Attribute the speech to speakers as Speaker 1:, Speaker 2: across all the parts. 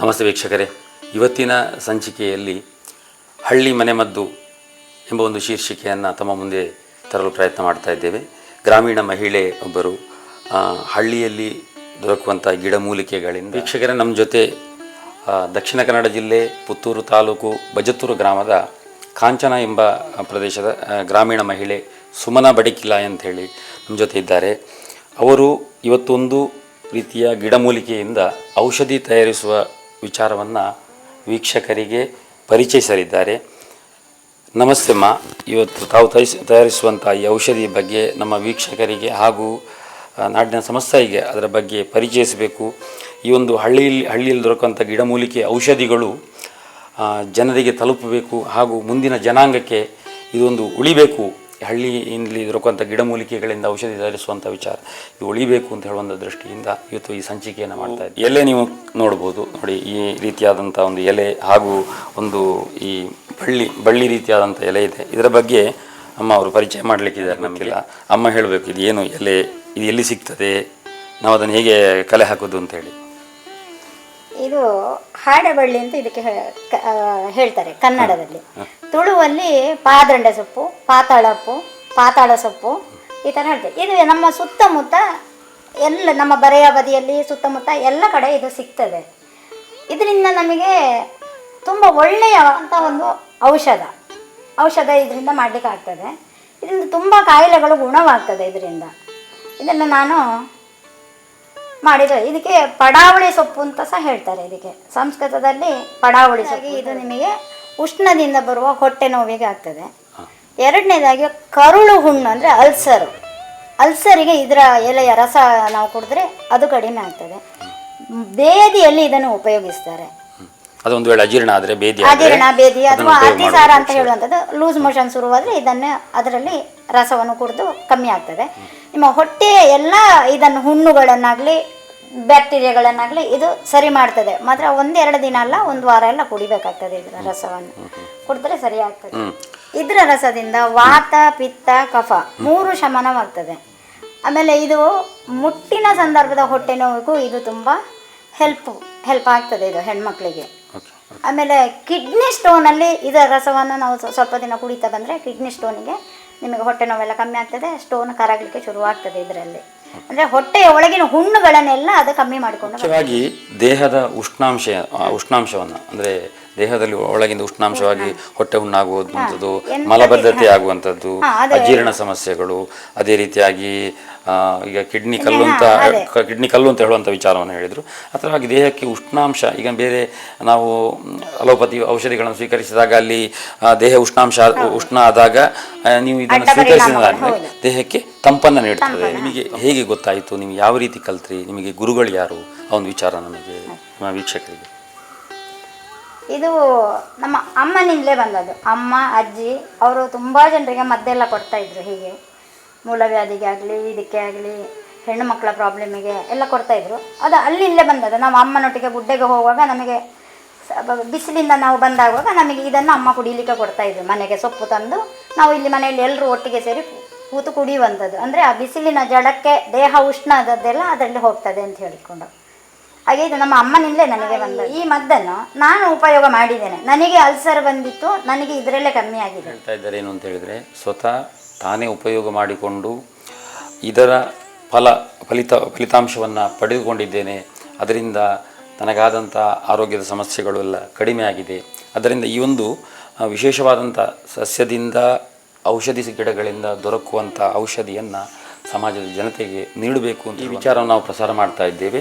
Speaker 1: ನಮಸ್ತೆ ವೀಕ್ಷಕರೇ. ಇವತ್ತಿನ ಸಂಚಿಕೆಯಲ್ಲಿ ಹಳ್ಳಿ ಮನೆಮದ್ದು ಎಂಬ ಒಂದು ಶೀರ್ಷಿಕೆಯನ್ನು ತಮ್ಮ ಮುಂದೆ ತರಲು ಪ್ರಯತ್ನ ಮಾಡ್ತಾ ಇದ್ದೇವೆ. ಗ್ರಾಮೀಣ ಮಹಿಳೆ ಒಬ್ಬರು ಹಳ್ಳಿಯಲ್ಲಿ ದೊರಕುವಂಥ ಗಿಡಮೂಲಿಕೆಗಳಿಂದ ವೀಕ್ಷಕರೇ ನಮ್ಮ ಜೊತೆ ದಕ್ಷಿಣ ಕನ್ನಡ ಜಿಲ್ಲೆ ಪುತ್ತೂರು ತಾಲೂಕು ಬಜತ್ತೂರು ಗ್ರಾಮದ ಕಾಂಚನ ಎಂಬ ಪ್ರದೇಶದ ಗ್ರಾಮೀಣ ಮಹಿಳೆ ಸುಮನ ಬಡಿಕಿಲ ಅಂತ ಹೇಳಿ ನಮ್ಮ ಜೊತೆ ಇದ್ದಾರೆ. ಅವರು ಇವತ್ತೊಂದು ರೀತಿಯ ಗಿಡಮೂಲಿಕೆಯಿಂದ ಔಷಧಿ ತಯಾರಿಸುವ ವಿಚಾರವನ್ನು ವೀಕ್ಷಕರಿಗೆ ಪರಿಚಯಿಸಲಿದ್ದಾರೆ. ನಮಸ್ತೆ ಮಾ, ಇವತ್ತು ತಾವು ತಯಾರಿಸ ತಯಾರಿಸುವಂಥ ಈ ಔಷಧಿ ಬಗ್ಗೆ ನಮ್ಮ ವೀಕ್ಷಕರಿಗೆ ಹಾಗೂ ನಾಡಿನ ಸಮಸ್ಯೆಗೆ ಅದರ ಬಗ್ಗೆ ಪರಿಚಯಿಸಬೇಕು. ಈ ಒಂದು ಹಳ್ಳಿಯಲ್ಲಿ ಹಳ್ಳಿಯಲ್ಲಿ ದೊರಕುವಂಥ ಗಿಡಮೂಲಿಕೆ ಔಷಧಿಗಳು ಜನರಿಗೆ ತಲುಪಬೇಕು ಹಾಗೂ ಮುಂದಿನ ಜನಾಂಗಕ್ಕೆ ಇದೊಂದು ಉಳಿಬೇಕು ಹಳ್ಳಿಯಲ್ಲಿ ದೊರಕುವಂಥ ಗಿಡಮೂಲಿಕೆಗಳಿಂದ ಔಷಧಿ ತಯಾರಿಸುವಂಥ ವಿಚಾರ. ಇದು ಉಳಿಬೇಕು ಅಂತ ಹೇಳುವಂಥ ದೃಷ್ಟಿಯಿಂದ ಇವತ್ತು ಈ ಸಂಚಿಕೆಯನ್ನು ಮಾಡ್ತಾ ಇದ್ದೀವಿ ಎಲೆ ನೀವು ನೋಡ್ಬೋದು. ನೋಡಿ, ಈ ರೀತಿಯಾದಂಥ ಒಂದು ಎಲೆ ಹಾಗೂ ಒಂದು ಈ ಬಳ್ಳಿ ಬಳ್ಳಿ ರೀತಿಯಾದಂಥ ಎಲೆ ಇದೆ. ಇದರ ಬಗ್ಗೆ ಅಮ್ಮ ಅವರು ಪರಿಚಯ ಮಾಡಲಿಕ್ಕಿದ್ದಾರೆ ನಮಗೆಲ್ಲ. ಅಮ್ಮ ಹೇಳಬೇಕು, ಇದು ಏನು ಎಲೆ? ಇದು ಎಲ್ಲಿ ಸಿಗ್ತದೆ? ನಾವು ಅದನ್ನು ಹೇಗೆ ಕಲೆ ಹಾಕೋದು ಅಂತ ಹೇಳಿ.
Speaker 2: ಇದು ಹಾಡಬಳ್ಳಿ ಅಂತ ಇದಕ್ಕೆ ಹೇಳ್ತಾರೆ ಕನ್ನಡದಲ್ಲಿ. ತುಳುವಲ್ಲಿ ಪಾದಂಡೆ ಸೊಪ್ಪು ಪಾತಾಳಪ್ಪು ಪಾತಾಳ ಸೊಪ್ಪು ಈ ಥರ ಹೇಳ್ತಾರೆ. ಇದು ನಮ್ಮ ಸುತ್ತಮುತ್ತ ಎಲ್ಲ ನಮ್ಮ ಬರೆಯ ಬದಿಯಲ್ಲಿ ಸುತ್ತಮುತ್ತ ಎಲ್ಲ ಕಡೆ ಇದು ಸಿಗ್ತದೆ. ಇದರಿಂದ ನಮಗೆ ತುಂಬ ಒಳ್ಳೆಯ ಅಂತ ಒಂದು ಔಷಧ ಔಷಧ ಇದರಿಂದ ಮಾಡಲಿಕ್ಕೆ ಆಗ್ತದೆ ಇದರಿಂದ ತುಂಬ ಕಾಯಿಲೆಗಳು ಗುಣವಾಗ್ತದೆ ಇದರಿಂದ. ಇದನ್ನು ನಾನು ಮಾಡಿದ್ರೆ ಇದಕ್ಕೆ ಪಡಾವಳಿ ಸೊಪ್ಪು ಅಂತ ಸಹ ಹೇಳ್ತಾರೆ ಇದಕ್ಕೆ. ಸಂಸ್ಕೃತದಲ್ಲಿ ಪಡಾವಳಿ ಸೊಪ್ಪು ಇದು ನಿಮಗೆ ಉಷ್ಣದಿಂದ ಬರುವ ಹೊಟ್ಟೆ ನೋವಿಗೆ ಆಗ್ತದೆ. ಎರಡನೇದಾಗಿ ಕರುಳು ಹುಣ್ಣು ಅಂದರೆ ಅಲ್ಸರು. ಅಲ್ಸರಿಗೆ ಇದರ ಎಲೆಯ ರಸ ನಾವು ಕುಡಿದ್ರೆ ಅದು ಕಡಿಮೆ ಆಗ್ತದೆ. ಬೇದಿಯಲ್ಲಿ ಇದನ್ನು ಉಪಯೋಗಿಸ್ತಾರೆ.
Speaker 1: ಅದೊಂದು ವೇಳೆ ಅಜೀರ್ಣ ಆದರೆ ಬೇದಿ ಆದರೆ
Speaker 2: ಅಜೀರ್ಣ ಬೇದಿ ಅಥವಾ
Speaker 1: ಅದನ್ನು ಉಪಯೋಗ
Speaker 2: ಅತಿಸಾರ ಅಂತ. ಹೇಳುವಂಥದ್ದು ಲೂಸ್ ಮೋಷನ್ ಶುರುವಾದರೆ ಇದನ್ನು ಅದರಲ್ಲಿ ರಸವನ್ನು ಕುಡಿದು ಕಮ್ಮಿ ಆಗ್ತದೆ. ನಿಮ್ಮ ಹೊಟ್ಟೆಯ ಎಲ್ಲ ಇದನ್ನು ಹುಣ್ಣುಗಳನ್ನಾಗಲಿ ಬ್ಯಾಕ್ಟೀರಿಯಾಗಳನ್ನಾಗಲಿ ಇದು ಸರಿ ಮಾಡ್ತದೆ. ಮಾತ್ರ ಒಂದೆರಡು ದಿನ ಅಲ್ಲ ಒಂದು ವಾರ ಎಲ್ಲ ಕುಡಿಬೇಕಾಗ್ತದೆ ಇದರ ರಸವನ್ನು. ಕುಡಿದ್ರೆ ಸರಿ ಆಗ್ತದೆ. ಇದರ ರಸದಿಂದ ವಾತ ಪಿತ್ತ ಕಫ ಮೂರು ಶಮನವಾಗ್ತದೆ. ಆಮೇಲೆ ಇದು ಮುಟ್ಟಿನ ಸಂದರ್ಭದ ಹೊಟ್ಟೆ ನೋವಿಗೂ ಇದು ತುಂಬ ಹೆಲ್ಪ್ ಹೆಲ್ಪ್ ಆಗ್ತದೆ ಇದು ಹೆಣ್ಮಕ್ಳಿಗೆ. ಆಮೇಲೆ ಕಿಡ್ನಿ ಸ್ಟೋನಲ್ಲಿ ಇದರ ರಸವನ್ನು ನಾವು ಸ್ವ- ಸ್ವಲ್ಪ ದಿನ ಕುಡಿತಾ ಬಂದರೆ ಕಿಡ್ನಿ ಸ್ಟೋನಿಗೆ ನಿಮಗೆ ಹೊಟ್ಟೆ ನೋವೆಲ್ಲ ಕಮ್ಮಿ ಆಗ್ತದೆ, ಸ್ಟೋನ್ ಕರಗಲಿಕ್ಕೆ ಶುರುವಾಗ್ತದೆ ಇದರಲ್ಲಿ. ಅಂದರೆ ಹೊಟ್ಟೆಯ ಒಳಗಿನ ಹುಣ್ಣುಗಳನ್ನೆಲ್ಲ ಅದು ಕಮ್ಮಿ ಮಾಡಿಕೊಂಡು
Speaker 1: ಮುಖ್ಯವಾಗಿ ದೇಹದ ಉಷ್ಣಾಂಶ ಉಷ್ಣಾಂಶವನ್ನು, ಅಂದರೆ ದೇಹದಲ್ಲಿ ಒಳಗಿಂದ ಉಷ್ಣಾಂಶವಾಗಿ ಹೊಟ್ಟೆ ಹುಣ್ಣಾಗುವಂಥದ್ದು ಮಲಬದ್ಧತೆ ಆಗುವಂಥದ್ದು. ಅಜೀರ್ಣ ಸಮಸ್ಯೆಗಳು ಅದೇ ರೀತಿಯಾಗಿ ಈಗ ಕಿಡ್ನಿ ಕಲ್ಲು ಅಂತ ಕಿಡ್ನಿ ಕಲ್ಲು ಅಂತ ಹೇಳುವಂಥ ವಿಚಾರವನ್ನು ಹೇಳಿದರು. ಅದರವಾಗಿ ದೇಹಕ್ಕೆ ಉಷ್ಣಾಂಶ ಈಗ ಬೇರೆ ನಾವು ಅಲೋಪತಿ ಔಷಧಿಗಳನ್ನು ಸ್ವೀಕರಿಸಿದಾಗ ಅಲ್ಲಿ ದೇಹ ಉಷ್ಣಾಂಶ ಉಷ್ಣ ಆದಾಗ ನೀವು ಇದನ್ನು ಸ್ವೀಕರಿಸಿದ ದೇಹಕ್ಕೆ ತಂಪನ್ನು ನೀಡ್ತದೆ ನಿಮಗೆ ಹೇಗೆ ಗೊತ್ತಾಯಿತು? ನೀವು ಯಾವ ರೀತಿ ಕಲ್ತ್ರಿ? ನಿಮಗೆ ಗುರುಗಳು ಯಾರು? ಆ ಒಂದು ವಿಚಾರ ನಮಗೆ ನಮ್ಮ ವೀಕ್ಷಕರಿಗೆ.
Speaker 2: ಇದು ನಮ್ಮ ಅಮ್ಮನಿಂದಲೇ ಬಂದದ್ದು. ಅಮ್ಮ, ಅಜ್ಜಿ, ಅವರು ತುಂಬ ಜನರಿಗೆ ಮದ್ದೆಲ್ಲ ಕೊಡ್ತಾಯಿದ್ರು ಹೀಗೆ. ಮೂಲವ್ಯಾಧಿಗೆ ಆಗಲಿ, ಇದಕ್ಕೆ ಆಗಲಿ, ಹೆಣ್ಣು ಮಕ್ಕಳ ಪ್ರಾಬ್ಲಮಿಗೆ ಎಲ್ಲ ಕೊಡ್ತಾಯಿದ್ರು ಅದು ಅಲ್ಲಿಂದಲೇ ಬಂದದ್ದು. ನಾವು ಅಮ್ಮನೊಟ್ಟಿಗೆ ಗುಡ್ಡೆಗೆ ಹೋಗುವಾಗ ನಮಗೆ ಬಿಸಿಲಿಂದ ನಾವು ಬಂದಾಗುವಾಗ ನಮಗೆ ಇದನ್ನು ಅಮ್ಮ ಕುಡಿಲಿಕ್ಕೆ ಕೊಡ್ತಾಯಿದ್ರು ಮನೆಗೆ ಸೊಪ್ಪು ತಂದು ನಾವು ಇಲ್ಲಿ ಮನೆಯಲ್ಲಿ ಎಲ್ಲರೂ ಒಟ್ಟಿಗೆ ಸೇರಿ ಕೂತು ಕುಡಿಯುವಂಥದ್ದು. ಅಂದರೆ ಆ ಬಿಸಿಲಿನ ಜಡಕ್ಕೆ, ದೇಹ ಉಷ್ಣ ಆದದ್ದೆಲ್ಲ ಅದರಲ್ಲಿ ಹೋಗ್ತದೆ ಅಂತ ಹೇಳಿಕೊಂಡು. ಹಾಗೆ ಇದು ನಮ್ಮ ಅಮ್ಮನಿಂದಲೇ ನನಗೆ ಬಂದ ಈ ಮದ್ದನ್ನು ನಾನು ಉಪಯೋಗ ಮಾಡಿದ್ದೇನೆ. ನನಗೆ ಅಲ್ಸರ್ ಬಂದಿತ್ತು ನನಗೆ ಇದರಲ್ಲೇ ಕಮ್ಮಿ ಆಗಿದೆ.
Speaker 1: ಹೇಳ್ತಾ ಇದ್ದಾರೆ ಏನು ಅಂತ ಹೇಳಿದರೆ ಸ್ವತಃ ತಾನೇ ಉಪಯೋಗ ಮಾಡಿಕೊಂಡು ಇದರ ಫಲ ಫಲಿತ ಫಲಿತಾಂಶವನ್ನು ಪಡೆದುಕೊಂಡಿದ್ದೇನೆ. ಅದರಿಂದ ತನಗಾದಂಥ ಆರೋಗ್ಯದ ಸಮಸ್ಯೆಗಳು ಎಲ್ಲ ಕಡಿಮೆ ಆಗಿದೆ. ಅದರಿಂದ ಈ ಒಂದು ವಿಶೇಷವಾದಂಥ ಸಸ್ಯದಿಂದ ಔಷಧಿ ಗಿಡಗಳಿಂದ ದೊರಕುವಂಥ ಔಷಧಿಯನ್ನು ಸಮಾಜದ ಜನತೆಗೆ ನೀಡಬೇಕು ಅಂತ ಈ ವಿಚಾರವನ್ನು ನಾವು ಪ್ರಸಾರ ಮಾಡ್ತಾ ಇದ್ದೇವೆ.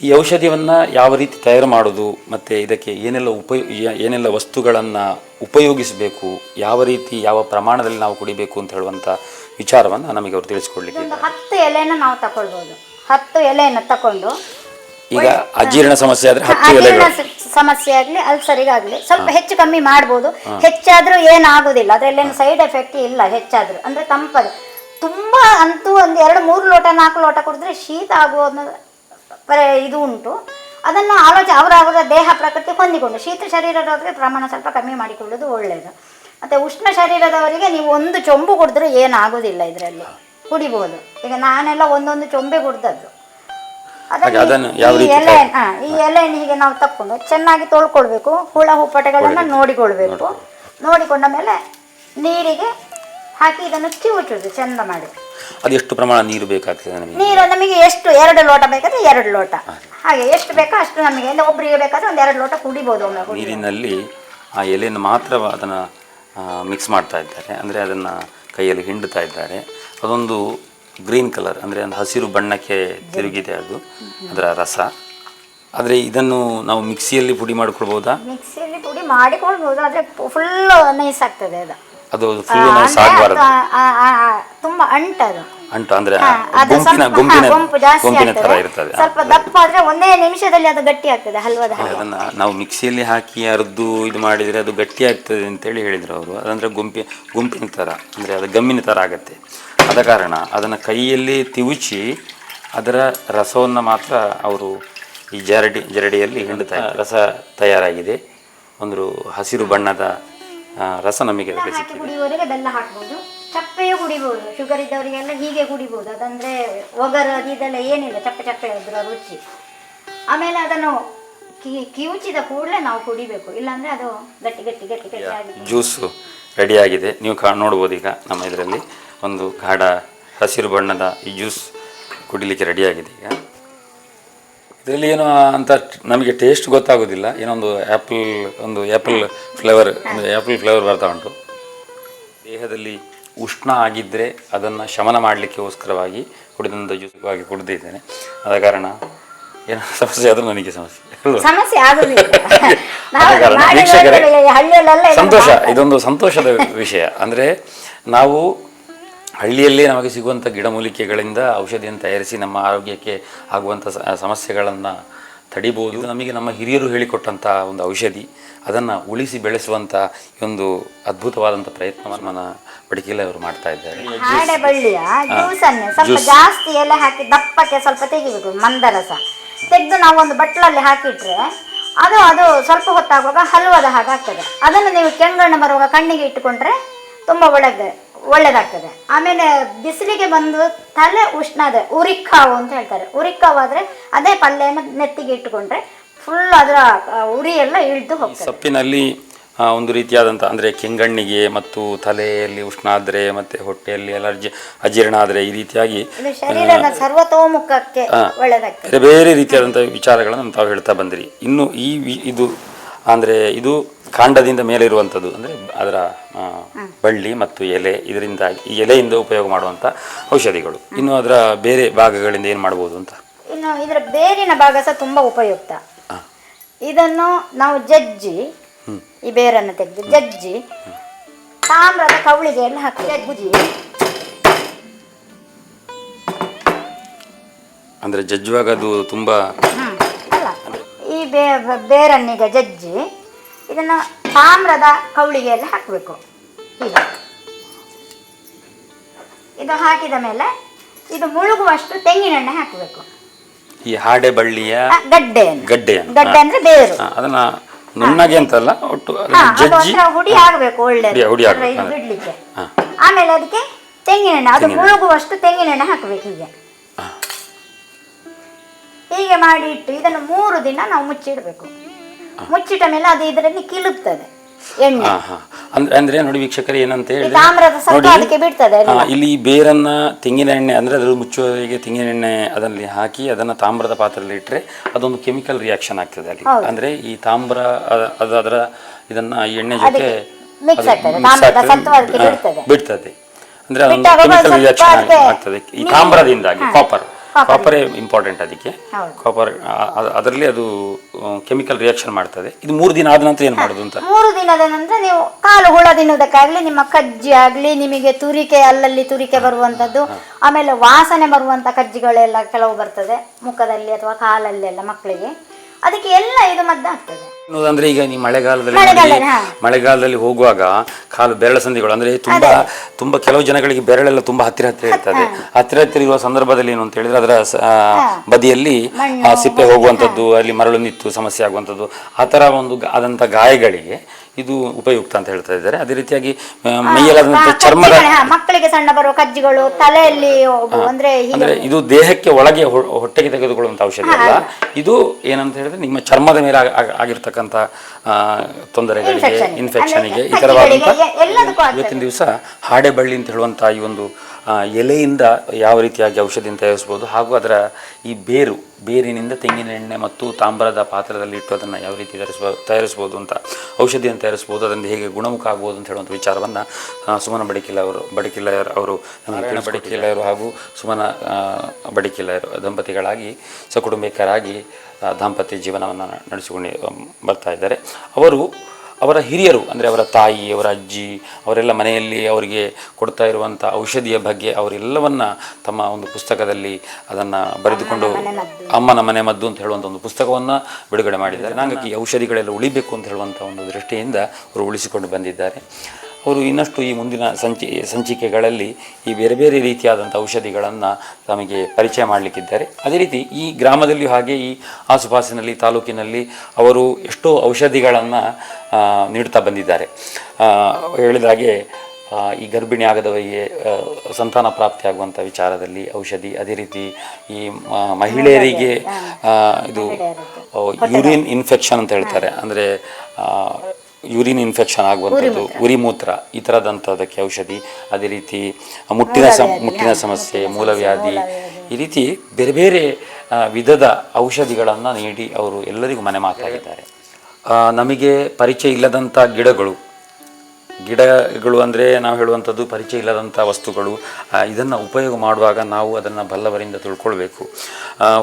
Speaker 1: ಈ ಔಷಧಿಯನ್ನು ಯಾವ ರೀತಿ ತಯಾರು ಮಾಡೋದು ಮತ್ತು ಇದಕ್ಕೆ ಏನೆಲ್ಲ ಉಪಯೋಗ ಏನೆಲ್ಲ ವಸ್ತುಗಳನ್ನು ಉಪಯೋಗಿಸಬೇಕು ಯಾವ ರೀತಿ ಯಾವ ಪ್ರಮಾಣದಲ್ಲಿ ನಾವು ಕುಡಿಬೇಕು ಅಂತ ಹೇಳುವಂಥ ವಿಚಾರವನ್ನು ನಮಗೆ ಅವರು ತಿಳಿಸ್ಕೊಡ್ಲಿಕ್ಕೆ
Speaker 2: ಒಂದು ಹತ್ತು ಎಲೆಯನ್ನು ನಾವು ತಗೊಳ್ಬೋದು ಹತ್ತು ಎಲೆಯನ್ನು ತಗೊಂಡು
Speaker 1: ಈಗ ಅಜೀರ್ಣ ಸಮಸ್ಯೆ ಆದರೆ ಹತ್ತು
Speaker 2: ಅಜೀರ್ಣ ಸ- ಸಮಸ್ಯೆ ಆಗಲಿ ಅಲ್ಸರಿಗಾಗಲಿ ಸ್ವಲ್ಪ ಹೆಚ್ಚು ಕಮ್ಮಿ ಮಾಡ್ಬೋದು. ಹೆಚ್ಚಾದರೂ ಏನಾಗೋದಿಲ್ಲ. ಅದರಲ್ಲೇನು ಸೈಡ್ ಎಫೆಕ್ಟ್ ಇಲ್ಲ ಹೆಚ್ಚಾದರೂ. ಅಂದರೆ ತಂಪದು. ತುಂಬ ಅಂತೂ ಒಂದು ಎರಡು ಮೂರು ಲೋಟ ನಾಲ್ಕು ಲೋಟ ಕುಡಿದ್ರೆ ಶೀತ ಆಗುವ ಇದು ಉಂಟು. ಅದನ್ನು ಆಲೋಚನೆ ಅವರ ಅವರ ದೇಹ ಪ್ರಕೃತಿ ಹೊಂದಿಕೊಂಡು ಶೀತ ಶರೀರದವರಿಗೆ ಪ್ರಮಾಣ ಸ್ವಲ್ಪ ಕಮ್ಮಿ ಮಾಡಿಕೊಳ್ಳೋದು ಒಳ್ಳೆಯದು ಮತ್ತು ಉಷ್ಣ ಶರೀರದವರಿಗೆ ನೀವು ಒಂದು ಚೊಂಬು ಕುಡಿದ್ರೂ ಏನಾಗೋದಿಲ್ಲ ಇದರಲ್ಲಿ. ಕುಡಿಬೋದು. ಈಗ ನಾನೆಲ್ಲ ಒಂದೊಂದು ಚೊಂಬೆ ಕುಡ್ದದ್ದು.
Speaker 1: ಅದನ್ನು
Speaker 2: ಈ ಎಲೆ ಹಾಂ ಈ ಎಲೆಯನ್ನು ಹೀಗೆ ನಾವು ತಕ್ಕೊಂಡು ಚೆನ್ನಾಗಿ ತೊಳ್ಕೊಳ್ಬೇಕು. ಹುಳ ಹುಪ್ಪಟೆಗಳನ್ನು ನೋಡಿಕೊಳ್ಬೇಕು. ನೋಡಿಕೊಂಡ ಮೇಲೆ ನೀರಿಗೆ ಹಾಕಿ ಇದನ್ನು ಚಿವುಚುದು ಚೆಂದ ಮಾಡಿ.
Speaker 1: ಅದು ಎಷ್ಟು ಪ್ರಮಾಣ ನೀರು ಬೇಕಾಗ್ತದೆ ನಮಗೆ?
Speaker 2: ನೀರು ನಮಗೆ ಎಷ್ಟು? ಎರಡು ಲೋಟ ಬೇಕಾದ್ರೆ ಎರಡು ಲೋಟ. ಹಾಗೆ ಎಷ್ಟು ಬೇಕೋ ಅಷ್ಟು ನಮಗೆ ಅಂದ್ರೆ ಒಬ್ಬರಿಗೆ ಬೇಕಾದ್ರೆ ಒಂದು ಎರಡು ಲೋಟ ಕುಡಿಬೋದು ಒಮ್ಮೆ ಕುಡಿ
Speaker 1: ನೀರಿನಲ್ಲಿ ಆ ಎಲೆಯನ್ನು ಮಾತ್ರ ಅದನ್ನು ಮಿಕ್ಸ್ ಮಾಡ್ತಾ ಇದ್ದಾರೆ. ಅಂದರೆ ಅದನ್ನು ಕೈಯಲ್ಲಿ ಹಿಂಡುತ್ತಾ ಇದ್ದಾರೆ. ಅದೊಂದು ಗ್ರೀನ್ ಕಲರ್ ಅಂದರೆ ಒಂದು ಹಸಿರು ಬಣ್ಣಕ್ಕೆ ತಿರುಗಿದೆ ಅದು ಅದರ ರಸ. ಆದರೆ ಇದನ್ನು ನಾವು ಮಿಕ್ಸಿಯಲ್ಲಿ ಪುಡಿ ಮಾಡ್ಕೊಳ್ಬೋದಾ?
Speaker 2: ಮಿಕ್ಸಿಯಲ್ಲಿ ಪುಡಿ ಮಾಡಿಕೊಳ್ಬೋದು ಆದ್ರೆ ಫುಲ್ ನೈಸ್ ಆಗ್ತದೆ ಅದು.
Speaker 1: ಅದು ಫುಲ್ ನಾವು ಸಾಗಬಾರದು
Speaker 2: ತುಂಬಾ ಅಂಟದು
Speaker 1: ಅಂಟು ಅಂದರೆ ಗುಂಪಿನ ಗುಂಪಿನ ಗುಂಪಿನ
Speaker 2: ತರ
Speaker 1: ಇರ್ತದೆ.
Speaker 2: ಸ್ವಲ್ಪ ದಪ್ಪ ಆದ್ರೆ ಒಂದೇ ನಿಮಿಷದಲ್ಲಿ ಅದು ಗಟ್ಟಿ ಆಗ್ತದೆ ಹಲ್ವಾದ ಹಾಗೆ
Speaker 1: ಅದನ್ನು ನಾವು ಮಿಕ್ಸಿಯಲ್ಲಿ ಹಾಕಿ ಅರ್ದು ಇದು ಮಾಡಿದ್ರೆ ಅದು ಗಟ್ಟಿ ಆಗ್ತದೆ ಅಂತೇಳಿ ಹೇಳಿದ್ರು ಅವರು. ಅದಂದ್ರೆ ಗುಂಪಿ ಗುಂಪಿನ ತರ ಅಂದ್ರೆ ಅದು ಗಮ್ಮಿನ ತರ ಆಗತ್ತೆ. ಆದ ಕಾರಣ ಅದನ್ನ ಕೈಯಲ್ಲಿ ತಿವುಚಿ ಅದರ ರಸವನ್ನು ಮಾತ್ರ ಅವರು ಈ ಜರಡಿ ಜರಡಿಯಲ್ಲಿ ಹಿಂಡುತ್ತಾ ರಸ ತಯಾರಾಗಿದೆ. ಒಂದು ಹಸಿರು ಬಣ್ಣದ ರಸ ನಮಗೆ ಅದಕ್ಕೆ
Speaker 2: ಹಾಕಿ
Speaker 1: ಸಿಕ್ಕಿದೆ
Speaker 2: ಕುಡಿಯುವವರಿಗೆ ಬೆಲ್ಲ ಹಾಕ್ಬೋದು. ಚಪ್ಪೆಯು ಕುಡಿಬೋದು. ಶುಗರ್ ಇದ್ದವರಿಗೆಲ್ಲ ಹೀಗೆ ಕುಡಿಬೋದು. ಅದಂದ್ರೆ ಒಗರು ಅದು ಇದೆಲ್ಲ ಏನಿಲ್ಲ. ಚಪ್ಪೆ ಚಪ್ಪೆ ಅದ್ರ ರುಚಿ. ಆಮೇಲೆ ಅದನ್ನು ಕಿ ಕಿವುಚಿದ ಕೂಡಲೇ ನಾವು ಕುಡಿಬೇಕು. ಇಲ್ಲಾಂದ್ರೆ ಅದು ಗಟ್ಟಿ ಗಟ್ಟಿ ಗಟ್ಟಿ ಗಟ್ಟಿ ಆಗಿ
Speaker 1: ಜ್ಯೂಸು ರೆಡಿಯಾಗಿದೆ. ನೀವು ಕಾ ನೋಡ್ಬೋದು ಈಗ ನಮ್ಮ ಇದರಲ್ಲಿ ಒಂದು ಗಾಢ ಹಸಿರು ಬಣ್ಣದ ಈ ಜ್ಯೂಸ್ ಕುಡಿಲಿಕ್ಕೆ ರೆಡಿಯಾಗಿದೆ ಈಗ. ಇದರಲ್ಲಿ ಏನೋ ಅಂತ ನಮಗೆ ಟೇಸ್ಟ್ ಗೊತ್ತಾಗೋದಿಲ್ಲ. ಏನೋ ಒಂದು ಆ್ಯಪಲ್ ಒಂದು ಆ್ಯಪಲ್ ಫ್ಲೇವರ್ ಒಂದು ಆ್ಯಪಲ್ ಫ್ಲೇವರ್ ಬರ್ತಾ ಉಂಟು. ದೇಹದಲ್ಲಿ ಉಷ್ಣ ಆಗಿದ್ದರೆ ಅದನ್ನು ಶಮನ ಮಾಡಲಿಕ್ಕೋಸ್ಕರವಾಗಿ ಕುಡಿದಂಥ ಜ್ಯೂಸ್ವಾಗಿ ಕುಡಿದಿದ್ದೇನೆ ಆದ ಕಾರಣ ಏನೋ ಸಮಸ್ಯೆ ಆದರೂ ನನಗೆ ಸಮಸ್ಯೆ.
Speaker 2: ಸಮಸ್ಯೆ ಆಗುದಿಲ್ಲ.
Speaker 1: ಆದ ಕಾರಣ ವೀಕ್ಷಕರೇ,
Speaker 2: ಹಳ್ಳಿಯಲ್ಲೆಲ್ಲ ಇದನ್ನು
Speaker 1: ಸಂತೋಷ ಇದೊಂದು ಸಂತೋಷದ ವಿಷಯ. ಅಂದರೆ ನಾವು ಹಳ್ಳಿಯಲ್ಲೇ ನಮಗೆ ಸಿಗುವಂಥ ಗಿಡಮೂಲಿಕೆಗಳಿಂದ ಔಷಧಿಯನ್ನು ತಯಾರಿಸಿ ನಮ್ಮ ಆರೋಗ್ಯಕ್ಕೆ ಆಗುವಂಥ ಸಮಸ್ಯೆಗಳನ್ನು ತಡಿಬೋದು. ನಮಗೆ ನಮ್ಮ ಹಿರಿಯರು ಹೇಳಿಕೊಟ್ಟಂಥ ಒಂದು ಔಷಧಿ. ಅದನ್ನು ಉಳಿಸಿ ಬೆಳೆಸುವಂಥ ಒಂದು ಅದ್ಭುತವಾದಂಥ ಪ್ರಯತ್ನವನ್ನು ನನ್ನ ಬಡಿಕೆಲ್ಲ ಅವರು ಮಾಡ್ತಾ ಇದ್ದಾರೆ.
Speaker 2: ಸ್ವಲ್ಪ ಜಾಸ್ತಿ ಎಲೆ ಹಾಕಿ ದಪ್ಪಕ್ಕೆ ಸ್ವಲ್ಪ ತೆಗಿಬೇಕು ಮಂದರಸ. ತೆಗೆದು ನಾವು ಒಂದು ಬಟ್ಲಲ್ಲಿ ಹಾಕಿಟ್ರೆ ಅದು ಅದು ಸ್ವಲ್ಪ ಹೊತ್ತಾಗುವಾಗ ಹಲವಾದ ಹಾಗೆ ಆಗ್ತದೆ ಅದನ್ನು ನೀವು ಕೆಂಗಣ್ಣು ಬರುವಾಗ ಕಣ್ಣಿಗೆ ಇಟ್ಟುಕೊಂಡ್ರೆ ತುಂಬ ಒಳ್ಳೆದ. ಒಳ್ಳೇದಾಗ್ತದೆ. ಆಮೇಲೆ ಬಿಸಿಲಿಗೆ ಬಂದು ತಲೆ ಉಷ್ಣ ಅದೇ ಉರಿಕಾವು ಅಂತ ಹೇಳ್ತಾರೆ. ಉರಿಕಾವಾದ್ರೆ ಅದೇ ಪಲ್ಯನ ನೆತ್ತಿಗೆ ಇಟ್ಟುಕೊಂಡ್ರೆ ಫುಲ್ ಅದರ ಉರಿಯೆಲ್ಲ ಉರಿ ಎಲ್ಲ ಇಳಿದು ಹೋಗ್ತದೆ.
Speaker 1: ಸೊಪ್ಪಿನಲ್ಲಿ ಒಂದು ರೀತಿಯಾದಂಥ ಅಂದರೆ ಕೆಂಗಣ್ಣಿಗೆ ಮತ್ತು ತಲೆಯಲ್ಲಿ ಉಷ್ಣ ಆದರೆ ಮತ್ತು ಹೊಟ್ಟೆಯಲ್ಲಿ ಅಲರ್ಜಿ ಅಜೀರ್ಣ ಆದರೆ ಈ ರೀತಿಯಾಗಿ
Speaker 2: ಸರ್ವತೋಮುಖಕ್ಕೆ
Speaker 1: ಬೇರೆ ಬೇರೆ ರೀತಿಯಾದಂಥ ವಿಚಾರಗಳನ್ನು ತಾವು ಹೇಳ್ತಾ ಬಂದಿರಿ. ಇನ್ನು ಈ ಇದು ಅಂದರೆ ಇದು ಕಾಂಡದಿಂದ ಮೇಲೆ ಇರುವಂಥದ್ದು ಅಂದರೆ ಅದರ ಬಳ್ಳಿ ಮತ್ತು ಎಲೆ ಇದರಿಂದಾಗಿ ಈ ಎಲೆಯಿಂದ ಉಪಯೋಗ ಮಾಡುವಂಥ ಔಷಧಿಗಳು. ಇನ್ನು ಅದರ ಬೇರೆ ಭಾಗಗಳಿಂದ ಏನು ಮಾಡ್ಬೋದು ಅಂತ?
Speaker 2: ಇನ್ನು ಇದರ ಬೇರಿನ ಭಾಗ ಸಹ ತುಂಬ ಉಪಯುಕ್ತ. ಇದನ್ನು ನಾವು ಜಜ್ಜಿ ಈ ಬೇರನ್ನು ತೆಗೆದು ಜಜ್ಜಿ ತಾಮ್ರದ ಕವಳಿಗೆಯಲ್ಲಿ ಹಾಕಿ. ಜಜ್ಜಿ.
Speaker 1: ಅಂದರೆ ಜಜ್ಜುವಾಗ ಅದು ತುಂಬ
Speaker 2: ಈ ಬೇರನ್ನೀಗ ಜಜ್ಜಿ. ಇದನ್ನು ತಾಮ್ರದ ಕೌಳಿಗೆಯಲ್ಲಿ ಹಾಕಬೇಕು. ಹೀಗೆ ಇದು ಹಾಕಿದ ಮೇಲೆ ಇದು ಮುಳುಗುವಷ್ಟು ತೆಂಗಿನೆಣ್ಣೆ ಹಾಕಬೇಕು.
Speaker 1: ಈ ಹಾಡೆ ಬಳ್ಳಿಯ
Speaker 2: ಗಡ್ಡೆ
Speaker 1: ಗಡ್ಡೆ
Speaker 2: ಗಡ್ಡೆ ಅಂದ್ರೆ ಬೇರು.
Speaker 1: ಅದನ್ನ ನುಣ್ಣಗೆ ಅಂತಲ್ಲ ಒಟ್ಟು
Speaker 2: ಹುಡಿ ಆಗಬೇಕು ಒಳ್ಳೆ. ಬಿಡ್ಲಿಕ್ಕೆ. ಆಮೇಲೆ ಅದಕ್ಕೆ ತೆಂಗಿನೆಣ್ಣೆ ಅದು ಮುಳುಗುವಷ್ಟು ತೆಂಗಿನೆಣ್ಣೆ ಹಾಕಬೇಕು ಹೀಗೆ. ಹೀಗೆ ಮಾಡಿ ಇಟ್ಟು ಇದನ್ನು ಮೂರು ದಿನ ನಾವು ಮುಚ್ಚಿಡಬೇಕು. ಮುಚ್ಚಿಟ್ಟ ಮೇಲೆ ಅದು ಇದರಲ್ಲಿ ಎಣ್ಣೆ
Speaker 1: ಹಾ ಅಂದ್ರೆ ಅಂದ್ರೆ ನೋಡಿ ವೀಕ್ಷಕರು ಏನಂತ
Speaker 2: ಈ
Speaker 1: ಹೇಳಿದ್ರೆ
Speaker 2: ತಾಮ್ರದ ಅದಕ್ಕೆ ಬಿಡ್ತದೆ
Speaker 1: ಇಲ್ಲಿ ಈ ಬೇರನ್ನ ತೆಂಗಿನ ಎಣ್ಣೆ ಅಂದ್ರೆ ಅದ್ರ ಮುಚ್ಚುವವರೆಗೆ ತೆಂಗಿನ ಎಣ್ಣೆ ಅದರಲ್ಲಿ ಹಾಕಿ ಅದನ್ನ ತಾಮ್ರದ ಪಾತ್ರೆಯಲ್ಲಿ ಇಟ್ಟರೆ ಅದೊಂದು ಕೆಮಿಕಲ್ ರಿಯಾಕ್ಷನ್ ಆಗ್ತದೆ ಅಲ್ಲಿ ಅಂದ್ರೆ ಈ ತಾಮ್ರ ಅದ- ಅದು ಅದರ ಇದನ್ನ ಈ ಎಣ್ಣೆ ಜೊತೆ
Speaker 2: ಅದಕ್ಕೆ mix ಆಗ್ತದೆ. ತಾಮ್ರದ
Speaker 1: ಆಗ್ತದೆ.
Speaker 2: ಸತ್ವ ಅದಕ್ಕೆ ಬಿಡ್ತದೆ.
Speaker 1: ಬಿಡ್ತದೆ ಅಂದ್ರೆ ಅದೊಂದು
Speaker 2: ಬಿಟ್ಟಾಗ
Speaker 1: ಕೆಮಿಕಲ್
Speaker 2: ಸ್ವಲ್ಪ
Speaker 1: ರಿಯಾಕ್ಷನ್
Speaker 2: ಅದಕ್ಕೆ
Speaker 1: ಆಗ್ತದೆ ಈ ತಾಮ್ರದಿಂದಾಗಿ ಕಾಪರ್. ಕಾಪರೇ ಇಂಪಾರ್ಟೆಂಟ್ ಅದಕ್ಕೆ. ಕಾಪರ್ ಅದರಲ್ಲಿ ಅದು ಕೆಮಿಕಲ್ ರಿಯಾಕ್ಷನ್ ಮಾಡ್ತದೆ. ಇದು ಮೂರು ದಿನ ಆದ ನಂತರ ಏನು ಮಾಡೋದು ಅಂತ?
Speaker 2: ಮೂರು ದಿನದ ನಂತರ ನೀವು ಕಾಲು ಹುಳ ತಿನ್ನುವುದಕ್ಕಾಗಲಿ ನಿಮ್ಮ ಕಜ್ಜಿ ಆಗಲಿ ನಿಮಗೆ ತುರಿಕೆ ಅಲ್ಲಲ್ಲಿ ತುರಿಕೆ ಬರುವಂತದ್ದು ಆಮೇಲೆ ವಾಸನೆ ಬರುವಂತ ಕಜ್ಜಿಗಳೆಲ್ಲ ಕೆಲವು ಬರ್ತದೆ ಮುಖದಲ್ಲಿ ಅಥವಾ ಕಾಲಲ್ಲಿ ಎಲ್ಲ ಮಕ್ಕಳಿಗೆ. ಅದಕ್ಕೆ ಎಲ್ಲ ಇದು ಮದ್ದಾಗ್ತದೆ
Speaker 1: ಅನ್ನೋದಂದ್ರೆ ಈಗ ನೀವು ಮಳೆಗಾಲದಲ್ಲಿ
Speaker 2: ಮಳೆಗಾಲದಲ್ಲಿ, ಹಾ.
Speaker 1: ಮಳೆಗಾಲದಲ್ಲಿ ಹೋಗುವಾಗ ಕಾಲು ಬೆರಳ ಸಂಧಿಗಳು ಅಂದ್ರೆ ತುಂಬಾ ತುಂಬಾ ಕೆಲವು ಜನಗಳಿಗೆ ಬೆರಳೆಲ್ಲ ತುಂಬಾ ಹತ್ತಿರ ಹತ್ತಿರ ಇರ್ತದೆ. ಹತ್ತಿರ ಹತ್ತಿರ ಇರುವ ಸಂದರ್ಭದಲ್ಲಿ ಏನು ಅಂತ ಹೇಳಿದ್ರೆ ಅದರ ಸ- ಆ, ಬದಿಯಲ್ಲಿ ಆ, ಸಿಪ್ಪೆ ಹೋಗುವಂಥದ್ದು ಅಲ್ಲಿ ಮರಳು ನಿಂತು ಸಮಸ್ಯೆ ಆಗುವಂಥದ್ದು. ಆ ಥರ ಒಂದು ಆದಂತ ಗಾಯಗಳಿಗೆ ಇದು ಉಪಯುಕ್ತ ಅಂತ ಹೇಳ್ತಾ ಇದ್ದಾರೆ ಅದೇ ರೀತಿಯಾಗಿ ಆ, ಮೈಯಲ್ಲಾದಂಥ ಚರ್ಮದ
Speaker 2: ಕಜ್ಜಿಗಳು, ಹಾ, ಮಕ್ಕಳಿಗೆ ಸಣ್ಣ ಬರುವ ಕಜ್ಜಿಗಳು ತಲೆಯಲ್ಲಿ ಹೋಗು- ಅಂದ್ರೆ ಹೀಗೆ
Speaker 1: ಅಂದ್ರೆ ಇದು ದೇಹಕ್ಕೆ ಒಳಗೆ ಹೊ- ಹೊಟ್ಟೆಗೆ ತೆಗೆದುಕೊಳ್ಳುವಂತ ಔಷಧಿ ಅಲ್ಲ ಇದು ಏನಂತ ಹೇಳಿದ್ರೆ ನಿಮ್ಮ ಚರ್ಮದ ಮೇಲೆ ಆಗ- ಆಗ- ಆಗಿರ್ತಕ್ಕಂಥ ಆ, ತೊಂದರೆಗಳಿಗೆ
Speaker 2: Infection ಗೆ.
Speaker 1: ಇನ್ಫೆಕ್ಷನ್ಗೆ
Speaker 2: ಅಂದ್ರೆ
Speaker 1: ಈ ತರವಾದಂಥ
Speaker 2: ಕಜ್ಜಿಗಳಿಗೆ ಎ- ಎಲ್ಲದಕ್ಕೂ ಆಗ್ತದೆ.
Speaker 1: ಇವತ್ತಿನ ದಿವಸ ಹಾಡೆಬಳ್ಳಿ ಅಂತ ಹೇಳುವಂಥ ಈ ಒಂದು ಎಲೆಯಿಂದ ಯಾವ ರೀತಿಯಾಗಿ ಔಷಧಿಯನ್ನು ತಯಾರಿಸ್ಬೋದು ಹಾಗೂ ಅದರ ಈ ಬೇರು ಬೇರಿನಿಂದ ತೆಂಗಿನ ಎಣ್ಣೆ ಮತ್ತು ತಾಮ್ರದ ಪಾತ್ರದಲ್ಲಿ ಇಟ್ಟು ಅದನ್ನು ಯಾವ ರೀತಿ ತಯಾರಿಸ್ಬೋದು ತಯಾರಿಸ್ಬೋದು ಅಂತ ಔಷಧಿಯನ್ನು ತಯಾರಿಸ್ಬೋದು ಅದರಿಂದ ಹೇಗೆ ಗುಣಮುಖ ಆಗ್ಬೋದು ಅಂತ ಹೇಳುವಂಥ ವಿಚಾರವನ್ನು ಸುಮನ ಬಡಿಕಿಲ್ಲ ಅವರು ಬಡಿಕಿಲ್ಲಯರ್ ಅವರು ನಮಗೆ ಬಡಿಕಿಲ್ಲಯರು ಹಾಗೂ ಸುಮನ ಬಡಿಕಿಲ್ಲಯರು ದಂಪತಿಗಳಾಗಿ ಸಕುಟುಂಬಿಕರಾಗಿ ದಾಂಪತ್ಯ ಜೀವನವನ್ನು ನಡೆಸಿಕೊಂಡು ಬರ್ತಾ ಇದ್ದಾರೆ. ಅವರು ಅವರ ಹಿರಿಯರು ಅಂದರೆ ಅವರ ತಾಯಿ ಅವರ ಅಜ್ಜಿ ಅವರೆಲ್ಲ ಮನೆಯಲ್ಲಿ ಅವರಿಗೆ ಕೊಡ್ತಾ ಇರುವಂಥ ಔಷಧಿಯ ಬಗ್ಗೆ ಅವರೆಲ್ಲವನ್ನ ತಮ್ಮ ಒಂದು ಪುಸ್ತಕದಲ್ಲಿ ಅದನ್ನು ಬರೆದುಕೊಂಡು ಅಮ್ಮನ ಮನೆ ಮದ್ದು. ಅಂತ ಹೇಳುವಂಥ ಒಂದು ಪುಸ್ತಕವನ್ನು ಬಿಡುಗಡೆ ಮಾಡಿದ್ದಾರೆ. ಹಾಗಾಗಿ ಈ ಔಷಧಿಗಳೆಲ್ಲ ಉಳಿಬೇಕು ಅಂತ ಹೇಳುವಂಥ ಒಂದು ದೃಷ್ಟಿಯಿಂದ ಅವರು ಉಳಿಸಿಕೊಂಡು ಬಂದಿದ್ದಾರೆ. ಅವರು ಇನ್ನಷ್ಟು ಈ ಮುಂದಿನ ಸಂಚಿ ಸಂಚಿಕೆಗಳಲ್ಲಿ ಈ ಬೇರೆ ಬೇರೆ ರೀತಿಯಾದಂಥ ಔಷಧಿಗಳನ್ನು ತಮಗೆ ಪರಿಚಯ ಮಾಡಲಿಕ್ಕಿದ್ದಾರೆ. ಅದೇ ರೀತಿ ಈ ಗ್ರಾಮದಲ್ಲಿಯೂ ಹಾಗೆ ಈ ಆಸುಪಾಸಿನಲ್ಲಿ ತಾಲೂಕಿನಲ್ಲಿ ಅವರು ಎಷ್ಟೋ ಔಷಧಿಗಳನ್ನು ನೀಡ್ತಾ ಬಂದಿದ್ದಾರೆ. ಹೇಳಿದಾಗೆ ಹೇಳಿದ ಹಾಗೆ ಈ ಗರ್ಭಿಣಿ ಆಗದವರಿಗೆ ಸಂತಾನ ಪ್ರಾಪ್ತಿಯಾಗುವಂಥ ವಿಚಾರದಲ್ಲಿ ಔಷಧಿ ಅದೇ ರೀತಿ ಈ ಮಹಿಳೆಯರಿಗೆ ಇದು ಯೂರಿನ್ ಇನ್ಫೆಕ್ಷನ್ ಅಂತ ಹೇಳ್ತಾರೆ. ಅಂದರೆ ಯೂರಿನ್ ಇನ್ಫೆಕ್ಷನ್ ಆಗುವಂಥದ್ದು ಉರಿಮೂತ್ರ ಈ ಥರದಂಥದಕ್ಕೆ ಔಷಧಿ ಅದೇ ರೀತಿ ಮುಟ್ಟಿನ ಸಮ ಮುಟ್ಟಿನ ಸಮಸ್ಯೆ ಮೂಲವ್ಯಾಧಿ ಈ ರೀತಿ ಬೇರೆ ಬೇರೆ ವಿಧದ ಔಷಧಿಗಳನ್ನು ನೀಡಿ ಅವರು ಎಲ್ಲರಿಗೂ ಮನೆ ಮಾತಾಗಿದ್ದಾರೆ ನಮಗೆ ಪರಿಚಯ ಇಲ್ಲದಂಥ ಗಿಡಗಳು ಗಿಡಗಳು ಅಂದರೆ ನಾವು ಹೇಳುವಂಥದ್ದು ಪರಿಚಯ ಇಲ್ಲದಂಥ ವಸ್ತುಗಳು ಇದನ್ನು ಉಪಯೋಗ ಮಾಡುವಾಗ ನಾವು ಅದನ್ನು ಬಲ್ಲವರಿಂದ ತಿಳ್ಕೊಳ್ಬೇಕು.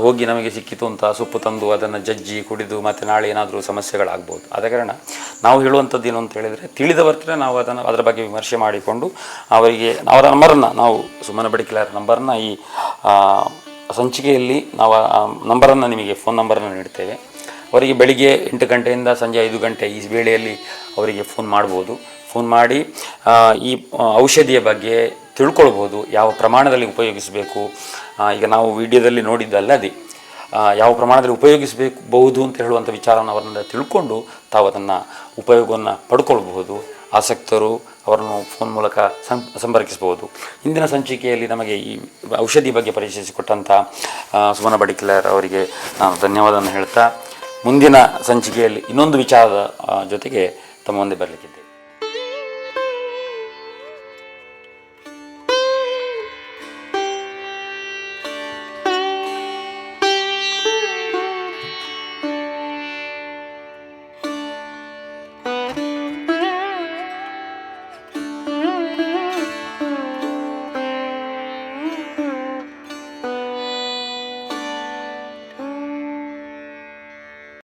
Speaker 1: ಹೋಗಿ ನಮಗೆ ಸಿಕ್ಕಿತು ಅಂತ ಸೊಪ್ಪು ತಂದು ಅದನ್ನು ಜಜ್ಜಿ ಕುಡಿದು ಮತ್ತು ನಾಳೆ ಏನಾದರೂ ಸಮಸ್ಯೆಗಳಾಗ್ಬೋದು. ಆದ ಕಾರಣ ನಾವು ಹೇಳುವಂಥದ್ದು ಏನು ಅಂತ ಹೇಳಿದರೆ ತಿಳಿದವರ್ತ್ರ ನಾವು ಅದನ್ನು ಅದರ ಬಗ್ಗೆ ವಿಮರ್ಶೆ ಮಾಡಿಕೊಂಡು ಅವರಿಗೆ ಅವರ ನಂಬರನ್ನು ನಾವು ಸುಮ್ಮನೆ ಬಡಿಕಿಲಾರ ನಂಬರನ್ನು ಈ ಸಂಚಿಕೆಯಲ್ಲಿ ನಾವು ನಂಬರನ್ನು ನಿಮಗೆ ಫೋನ್ ನಂಬರನ್ನು ನೀಡ್ತೇವೆ. ಅವರಿಗೆ ಬೆಳಿಗ್ಗೆ ಎಂಟು ಗಂಟೆಯಿಂದ ಸಂಜೆ ಐದು ಗಂಟೆ ಈ ವೇಳೆಯಲ್ಲಿ ಅವರಿಗೆ ಫೋನ್ ಮಾಡ್ಬೋದು. ಫೋನ್ ಮಾಡಿ ಈ ಔಷಧಿಯ ಬಗ್ಗೆ ತಿಳ್ಕೊಳ್ಬೋದು, ಯಾವ ಪ್ರಮಾಣದಲ್ಲಿ ಉಪಯೋಗಿಸಬೇಕು. ಈಗ ನಾವು ವಿಡಿಯೋದಲ್ಲಿ ನೋಡಿದ್ದಲ್ಲದೆ ಯಾವ ಪ್ರಮಾಣದಲ್ಲಿ ಉಪಯೋಗಿಸಬೇಕುಬಹುದು ಅಂತ ಹೇಳುವಂಥ ವಿಚಾರವನ್ನು ಅವರನ್ನ ತಿಳ್ಕೊಂಡು ತಾವು ಅದನ್ನು ಉಪಯೋಗವನ್ನು ಪಡ್ಕೊಳ್ಬಹುದು, ಆಸಕ್ತರು ಅವರನ್ನು ಫೋನ್ ಮೂಲಕ ಸಂಪರ್ಕಿಸಬಹುದು. ಇಂದಿನ ಸಂಚಿಕೆಯಲ್ಲಿ ನಮಗೆ ಈ ಔಷಧಿ ಬಗ್ಗೆ ಪರಿಚಯಿಸಿಕೊಟ್ಟಂಥ ಸುಮನ ಬಡಿಕಿಲರ್ ಅವರಿಗೆ ನಾನು ಧನ್ಯವಾದವನ್ನು ಹೇಳ್ತಾ, ಮುಂದಿನ ಸಂಚಿಕೆಯಲ್ಲಿ ಇನ್ನೊಂದು ವಿಚಾರದ ಜೊತೆಗೆ ತಮ್ಮ ಮುಂದೆ ಬರಲಿಕ್ಕಿದ್ದೇವೆ.